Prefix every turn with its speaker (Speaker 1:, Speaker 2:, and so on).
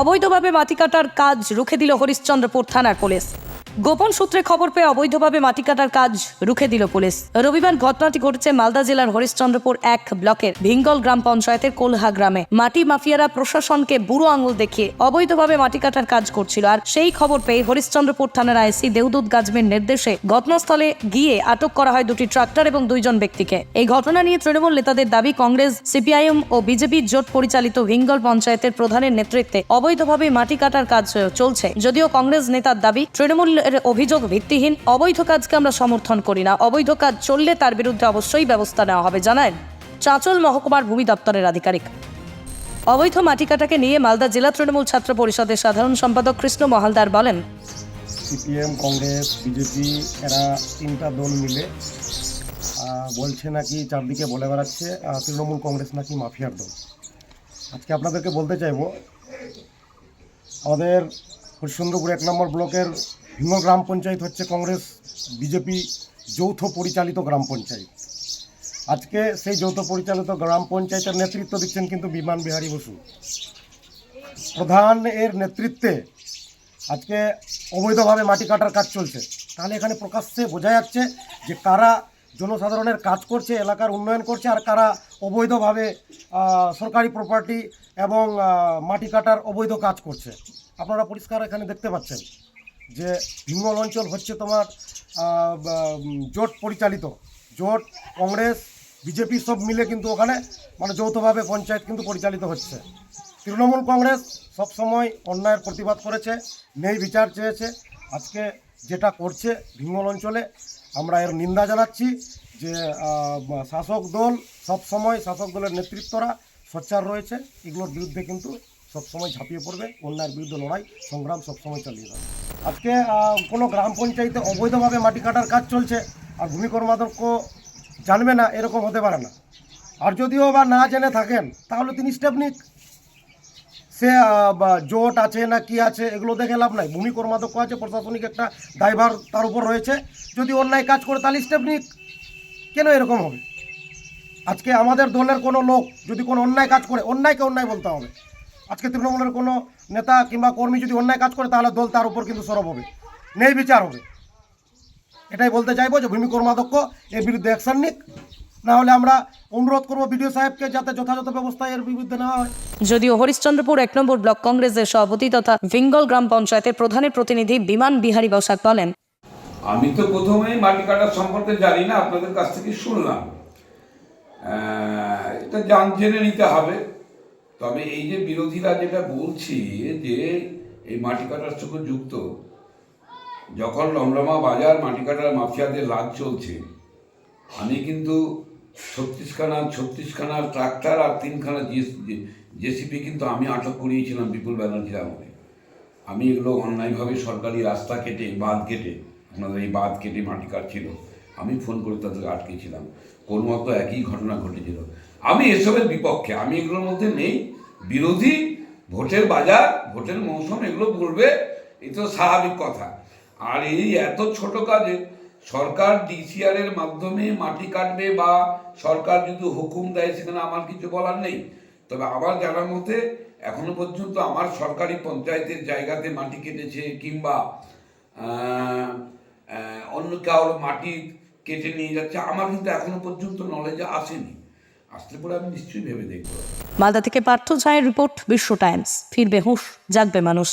Speaker 1: অবৈধভাবে মাটি কাটার কাজ রুখে দিল হরিশ্চন্দ্রপুর থানার পুলিশ। গোপন সূত্রে খবর পেয়ে অবৈধভাবে মাটি কাটার কাজ রুখে দিল পুলিশ। রবিবার ঘটনাটি ঘটেছে মালদা জেলার হরিশ্চন্দ্রপুর এক ব্লকের ভিঙ্গল গ্রাম পঞ্চায়েতের কোলহা গ্রামে। মাটি মাফিয়ারা প্রশাসনকে বুড়ো আঙুল দেখিয়ে অবৈধভাবে মাটি কাটার কাজ করছিল আর সেই খবর পেয়ে হরিশ্চন্দ্রপুর থানার আইসি দেওদুত গাজমের নির্দেশে ঘটনাস্থলে গিয়ে আটক করা হয় দুটি ট্রাক্টর এবং দুইজন ব্যক্তিকে। এই ঘটনা নিয়ে তৃণমূল নেতাদের দাবি, কংগ্রেস, সিপিআইএম ও বিজেপি জোট পরিচালিত ভিঙ্গল পঞ্চায়েতের প্রধানের নেতৃত্বে অবৈধভাবে মাটি কাটার কাজ চলছে। যদিও কংগ্রেস নেতার দাবি তৃণমূলের অভিযোগ ভিত্তিহীন। অবৈধ কাজকে আমরা সমর্থন করি না। অবৈধ কাজ চললে তার বিরুদ্ধে অবশ্যই ব্যবস্থা নেওয়া হবে, জানায় চাঁচল মহকুমার ভূমি দপ্তরের আধিকারিক। অবৈধ মাটি কাটাকে নিয়ে মালদা জেলা তৃণমূল ছাত্র পরিষদের সাধারণ সম্পাদক কৃষ্ণ মহালদার বলেন,
Speaker 2: সিপিএম, কংগ্রেস, বিজেপি, এরা তিনটা দল মিলে বলছে নাকি চারদিকে বলে বেড়াচ্ছে তৃণমূল কংগ্রেস নাকি মাফিয়ার দল। আজকে আপনাদেরকে বলতে চাইব, আমাদের হরিশ্চন্দ্রপুর এক নম্বর ব্লকের ভিন্ন গ্রাম পঞ্চায়েত হচ্ছে কংগ্রেস, বিজেপি, যৌথ পরিচালিত গ্রাম পঞ্চায়েত। আজকে সেই যৌথ পরিচালিত গ্রাম পঞ্চায়েতের নেতৃত্ব দিচ্ছেন কিন্তু বিমান বিহারী বসু। প্রধান এর নেতৃত্বে আজকে অবৈধভাবে মাটি কাটার কাজ চলছে। তাহলে এখানে প্রকাশ্যে বোঝা যাচ্ছে যে কারা জনসাধারণের কাজ করছে, এলাকার উন্নয়ন করছে, আর কারা অবৈধভাবে সরকারি প্রপার্টি এবং মাটি কাটার অবৈধ কাজ করছে। আপনারা পরিষ্কার এখানে দেখতে পাচ্ছেন। যে ভিঙ্গল অঞ্চল হচ্ছে তোমার জোট পরিচালিত। জোট, কংগ্রেস, বিজেপি সব মিলে কিন্তু ওখানে মানে যৌথভাবে পঞ্চায়েত কিন্তু পরিচালিত হচ্ছে। তৃণমূল কংগ্রেস সবসময় অন্যায়ের প্রতিবাদ করেছে, নেই বিচার চেয়েছে। আজকে যেটা করছে ভিঙ্গল অঞ্চলে, আমরা এর নিন্দা জানাচ্ছি যে শাসক দল সবসময় শাসক দলের নেতৃত্বরা সোচ্চার রয়েছে। এগুলোর বিরুদ্ধে কিন্তু সবসময় ঝাঁপিয়ে পড়বে, অন্যায়ের বিরুদ্ধে লড়াই, সংগ্রাম সবসময় চালিয়ে যাবে। আজকে কোনো গ্রাম পঞ্চায়েতে অবৈধভাবে মাটি কাটার কাজ চলছে আর ভূমি কর্মাধ্যক্ষ জানবে না, এরকম হতে পারে না। আর যদিও বা না জেনে থাকেন, তাহলে তিনি স্টেপ নিক। সে জোট আছে না কি আছে, এগুলো দেখে লাভ নাই। ভূমি কর্মাধ্যক্ষ আছে, প্রশাসনিক একটা দায়ভার তার উপর রয়েছে। যদি অন্যায় কাজ করে, তাহলে স্টেপ নিক। কেন এরকম হবে? আজকে আমাদের দলের কোনো লোক যদি কোনো অন্যায় কাজ করে, অন্যায়কে অন্যায় বলতে হবে। আজকে তৃণমূলের কোনো নেতা কিংবা কর্মী যদি অন্যায় কাজ করে তাহলে দল তার উপর কিন্তু সরব হবে। নেই বিচার হবে। এটাই বলতে চাইব যে ভূমি কর্মাধ্যক্ষ এর বিরুদ্ধে অ্যাকশন নিক। না হলে আমরা অনুরোধ করব বিডিও সাহেবকে যাতে যথাযথ ব্যবস্থা এর বিরুদ্ধে নেওয়া হয়।
Speaker 1: যদিও হরিশ্চন্দ্রপুর এক নম্বর ব্লক কংগ্রেসের সভাপতি তথা ভিঙ্গল গ্রাম পঞ্চায়েতের প্রধানের প্রতিনিধি বিমান বিহারী বসাক বলেন
Speaker 3: আমি তো প্রথমেই মাটি কাটার সম্পর্কে জানি না আপনাদের কাছ থেকে শুনলাম। এটা জান জেনে নিতে হবে। তবে এই যে বিরোধীরা যেটা বলছি যে এই মাটি কাটার সঙ্গে যুক্ত, যখন রমরমা বাজার মাটি কাটার মাফিয়াদের রাজ চলছে, আমি কিন্তু ছত্রিশখানা ছত্রিশখানা ট্রাক্টর আর তিনখানা জেসিপি কিন্তু আমি আটক করিয়েছিলাম বিপুল ব্যানার্জির আমলে। আমি এগুলো অন্যায়ভাবে সরকারি রাস্তা কেটে, বাঁধ কেটে, আপনাদের এই বাঁধ কেটে মাটি কাটছিল। আমি ফোন করে তাদেরকে আটকেছিলাম। কোন মতো একই ঘটনা ঘটেছিল। আমি এসবের বিপক্ষে, আমি এগুলোর মধ্যে নেই। বিরোধী, ভোটের বাজার, ভোটের মৌসুম, এগুলো বলবে, এই তো স্বাভাবিক কথা। আর এই এত ছোট কাজে, সরকার ডিসিআর এর মাধ্যমে মাটি কাটবে বা সরকার যদি হুকুম দেয়, সেখানে আমার কিছু বলার নেই। তবে আমার জানার মতে, এখনও পর্যন্ত আমার সরকারি পঞ্চায়েতের জায়গাতে মাটি কেটেছে কিংবা অন্য কারোর মাটি কেটে নিয়ে যাচ্ছে। আমার কিন্তু এখনও পর্যন্ত নলেজে আসেনি। আসলে পরে আমি নিশ্চয়ই ভেবে দেখব।
Speaker 1: মালদা থেকে পার্থ ঝায়ের রিপোর্ট বিশ্ব টাইমস। ফিরবে হুঁশ, জাগবে মানুষ।